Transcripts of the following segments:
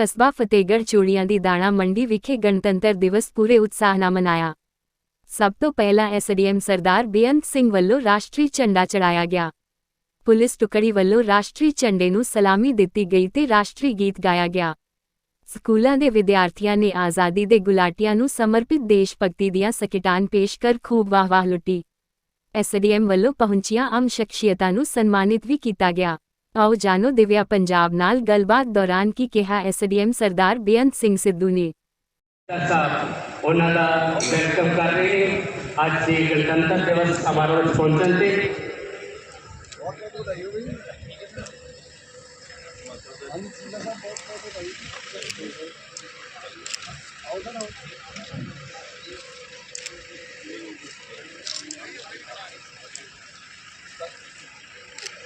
ਕਸਬਾ ਫਤਿਹਗੜ੍ਹ ਚੂੜੀਆਂ ਦੀ ਦਾਣਾ ਮੰਡੀ ਵਿਖੇ ਗਣਤੰਤਰ ਦਿਵਸ ਪੂਰੇ ਉਤਸ਼ਾਹ ਨਾਲ ਮਨਾਇਆ। ਸਭ ਤੋਂ ਪਹਿਲਾਂ ਐਸਡੀਐਮ ਸਰਦਾਰ ਬੇਅੰਤ ਸਿੰਘ ਵੱਲੋਂ ਰਾਸ਼ਟਰੀ ਝੰਡਾ ਚੜਾਇਆ ਗਿਆ। ਪੁਲਿਸ ਟੁਕੜੀ ਵੱਲੋਂ ਰਾਸ਼ਟਰੀ ਝੰਡੇ ਨੂੰ ਸਲਾਮੀ ਦਿੱਤੀ ਗਈ ਤੇ ਰਾਸ਼ਟਰੀ ਗੀਤ ਗਾਇਆ ਗਿਆ। ਸਕੂਲਾਂ ਦੇ ਵਿਦਿਆਰਥੀਆਂ ਨੇ ਆਜ਼ਾਦੀ ਦੇ ਗੁਲਾਟੀਆਂ ਨੂੰ ਸਮਰਪਿਤ ਦੇਸ਼ ਭਗਤੀ ਦੀਆਂ ਸਕਿਟਾਨ ਪੇਸ਼ ਕਰ ਖੂਬ ਵਾਹ-ਵਾਹ ਲੁੱਟੀ। ਐਸਡੀਐਮ ਵੱਲੋਂ ਪਹੁੰਚੀਆਂ ਆਮ ਸ਼ਖਸੀਅਤਾਂ ਨੂੰ ਸਨਮਾਨਿਤ ਵੀ ਕੀਤਾ ਗਿਆ। ਆਓ ਜਾਣੋ ਦਿਵਿਆ ਪੰਜਾਬ ਨਾਲ ਗੱਲਬਾਤ ਦੌਰਾਨ ਕੀ ਕਿਹਾ ਐਸਡੀਐਮ ਸਰਦਾਰ ਬੇਅੰਤ ਸਿੰਘ ਸਿੱਧੂ ਨੇ। ਸਾਹਿਬ ਉਹਨਾਂ ਦਾ ਵੈਲਕਮ ਕਰ ਰਹੇ ਨੇ। ਅੱਜ ਦੇ ਗਣਤੰਤਰ ਦਿਵਸ ਸਮਾਰੋਹ ਵਿੱਚ ਪਹੁੰਚਣ ਤੇ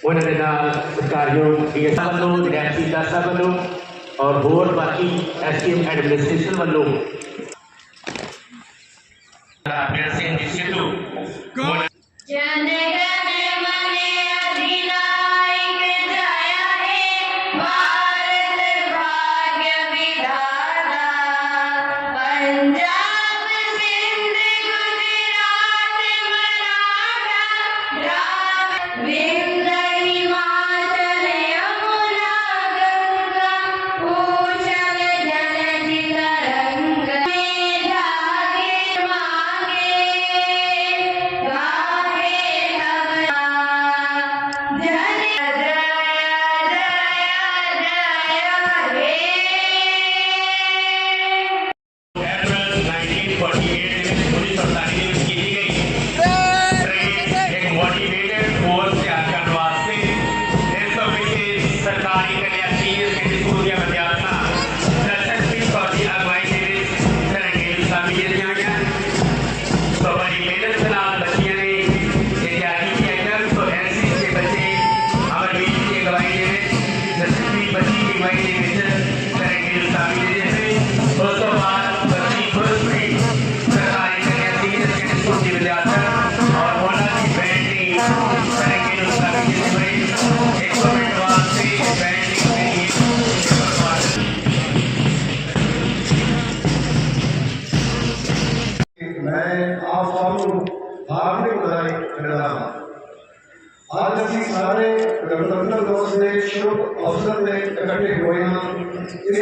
ਉਹਨਾਂ ਦੇ ਨਾਲ ਸਤਿਕਾਰਯੋਗ ਡੀਐਸਐਲ ਵੱਲੋਂ ਡੈਂਸੀ ਦਾਸਾ ਵੱਲੋਂ ਔਰ ਹੋਰ ਬਾਕੀ ਐਸਟੀਐਮ ਐਡਮਿਨਿਸਟ੍ਰੇਸ਼ਨ ਵੱਲੋਂ ਆਪਣਾ ਸਿੰਘ ਜੀ ਸਿੱਧੂ ਜਨਗਾ And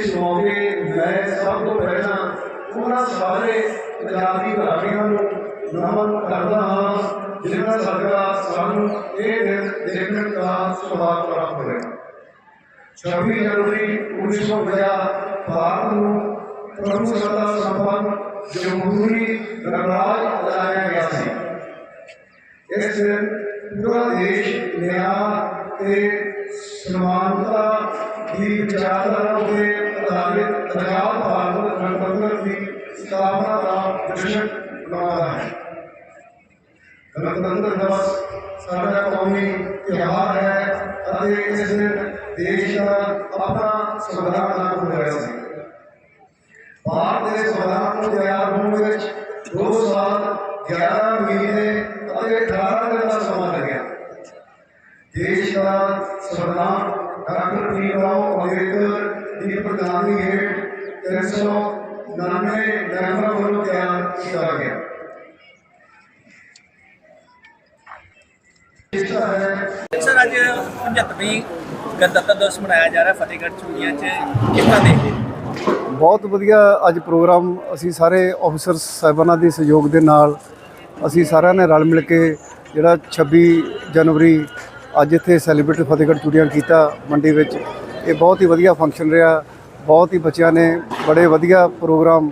ਇਸ ਮੌਕੇ ਮੈਂ ਸਭ ਤੋਂ ਪਹਿਲਾਂ ਉਹਨਾਂ ਸਾਰੇ ਪੰਜਾਬੀ ਭਰਾਵਾਂ ਨੂੰ ਨਮਨ ਕਰਦਾ ਹਾਂ, ਜਿਨ੍ਹਾਂ ਸਦਕਾ ਸਾਨੂੰ ਇਹ ਦਿਨ ਦੇਖਣ ਦਾ ਸੁਭਾਗ ਪ੍ਰਾਪਤ ਹੋਇਆ। 26 ਜਨਵਰੀ 1950 ਭਾਰਤ ਨੂੰ ਪ੍ਰਮੁੱਖ ਸੱਤਾ ਸੰਪੰਨ ਜਮਹੂਰੀ ਗਣਰਾਜ ਐਲਾਨਿਆ ਗਿਆ ਸੀ। ਇਸ ਦਿਨ ਪੂਰਾ ਦੇਸ਼ ਨਿਆਂ ਤੇ ਸਮਾਨਤਾ ਦੀ ਵਿਚਾਰਧਾਰਾ ਉੱਤੇ ਆਧਾਰਿਤ ਆਜ਼ਾਦ ਭਾਰਤ ਗਣਤੰਤਰ ਦੀ ਸਥਾਪਨਾ ਦਾ ਜਸ਼ਨ ਮਨਾਉਂਦਾ ਹੈ ਗਣਤੰਤਰ ਦਿਵਸ ਸਾਡਾ ਕੌਮੀ ਤਿਉਹਾਰ ਹੈ ਅਤੇ ਇਸ ਦਿਨ ਦੇਸ਼ ਦਾ ਆਪਣਾ ਸੰਵਿਧਾਨ ਲਾਗੂ ਹੋਇਆ ਸੀ ਭਾਰਤ ਦੇ ਸੰਵਿਧਾਨ ਨੂੰ ਤਿਆਰ ਹੋਣ ਵਿੱਚ 2 ਸਾਲ 11 ਮਹੀਨੇ ਅਤੇ 18 ਦਿਨ ਦਾ ਸਮਾਂ ਲੱਗਿਆ ਦੇਸ਼ ਦਾ ਸੰਵਿਧਾਨ ਡਾਕਟਰ ਭੀਮਰਾਓ ਅੰਬੇਦਕਰ ਦੀ ਪ੍ਰਧਾਨਗੀ ਹੇਠ 399 ਮੈਂਬਰਾਂ ਵੱਲੋਂ ਤਿਆਰ ਕੀਤਾ ਗਿਆ। ਇਸ ਤਰ੍ਹਾਂ ਹੈ। ਸਰ ਅੱਜ 75ਵੀਂ ਗਣਤੰਤਰ ਦਿਵਸ ਮਨਾਇਆ ਜਾ ਰਿਹਾ ਫਤਿਹਗੜ੍ਹ ਚੂੜੀਆਂ 'ਚ। ਕਿਸ ਤਰ੍ਹਾਂ ਦੇਖਦੇ ਹੋ? ਬਹੁਤ ਵਧੀਆ ਅੱਜ ਪ੍ਰੋਗਰਾਮ। ਅਸੀਂ ਸਾਰੇ ਆਫੀਸਰ ਸਾਹਿਬਾਨਾਂ ਦੇ ਸਹਿਯੋਗ ਦੇ ਨਾਲ ਅਸੀਂ ਸਾਰਿਆਂ ਨੇ ਰਲ ਮਿਲ ਕੇ ਜਿਹੜਾ 26 ਜਨਵਰੀ ਅੱਜ ਇੱਥੇ ਸੈਲੀਬ੍ਰੇਟ ਫਤਿਹਗੜ੍ਹ ਚੂੜੀਆਂ ਕੀਤਾ ਮੰਡੀ ਵਿੱਚ। ਇਹ ਬਹੁਤ ਹੀ ਵਧੀਆ ਫੰਕਸ਼ਨ ਰਿਹਾ। ਬਹੁਤ ਹੀ ਬੱਚਿਆਂ ਨੇ ਬੜੇ ਵਧੀਆ ਪ੍ਰੋਗਰਾਮ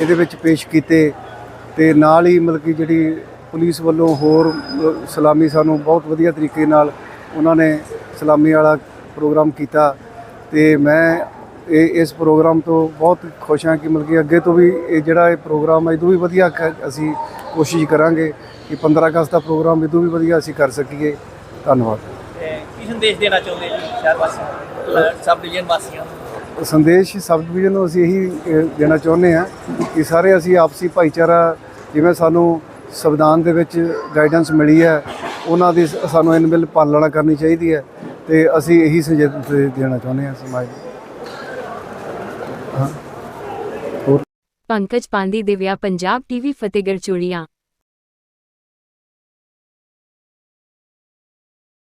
ਇਹਦੇ ਵਿੱਚ ਪੇਸ਼ ਕੀਤੇ ਤੇ ਨਾਲ ਹੀ ਮਤਲਬ ਕਿ ਜਿਹੜੀ ਪੁਲਿਸ ਵੱਲੋਂ ਹੋਰ ਸਲਾਮੀ ਸਾਨੂੰ ਬਹੁਤ ਵਧੀਆ ਤਰੀਕੇ ਨਾਲ ਉਹਨਾਂ ਨੇ ਸਲਾਮੀ ਵਾਲਾ ਪ੍ਰੋਗਰਾਮ ਕੀਤਾ ਤੇ ਮੈਂ ਇਹ ਇਸ ਪ੍ਰੋਗਰਾਮ ਤੋਂ ਬਹੁਤ ਖੁਸ਼ ਹਾਂ ਕਿ ਮਤਲਬ ਕਿ ਅੱਗੇ ਤੋਂ ਵੀ ਇਹ ਜਿਹੜਾ ਇਹ ਪ੍ਰੋਗਰਾਮ ਹੈ ਇਹ ਤੋਂ ਵੀ ਵਧੀਆ ਕ- ਅਸੀਂ ਕੋਸ਼ਿਸ਼ ਕਰਾਂਗੇ ਕਿ 15 ਅਗਸਤ ਦਾ ਪ੍ਰੋਗਰਾਮ ਇਹ ਵੀ ਵਧੀਆ ਅਸੀਂ ਕਰ ਸਕੀਏ। ਧੰਨਵਾਦ। ਕੀ ਸੰਦੇਸ਼ ਦੇਣਾ ਚਾਹੁੰਦੇ ਜੀ ਸ਼ਹਿਰ ਵਾਸੀਆਂ ਸਬ ਡਿਵੀਜ਼ਨ ਵਾਸੀਆਂ ਸੰਦੇਸ਼ ਸਬ ਡਿਵੀਜ਼ਨ ਨੂੰ ਅਸੀਂ ਇਹੀ ਦੇਣਾ ਚਾਹੁੰਦੇ ਹਾਂ ਕਿ ਸਾਰੇ ਅਸੀਂ ਆਪਸੀ ਭਾਈਚਾਰਾ, ਜਿਵੇਂ ਸਾਨੂੰ ਸੰਵਿਧਾਨ ਦੇ ਵਿੱਚ ਗਾਈਡੈਂਸ ਮਿਲੀ ਹੈ, ਉਹਨਾਂ ਦੀ ਸਾਨੂੰ ਇਨ ਬਿਲ ਪਾਲਣਾ ਕਰਨੀ ਚਾਹੀਦੀ ਹੈ ਤੇ ਅਸੀਂ ਇਹੀ ਸੰਦੇਸ਼ ਦੇਣਾ ਚਾਹੁੰਦੇ ਹਾਂ ਸਮਾਜ ਨੂੰ। ਪੰਕਜ ਪਾਂਦੀ ਦਿਵਿਆ ਪੰਜਾਬ ਟੀਵੀ ਫਤਿਹਗੜ੍ਹ ਚੂੜੀਆਂ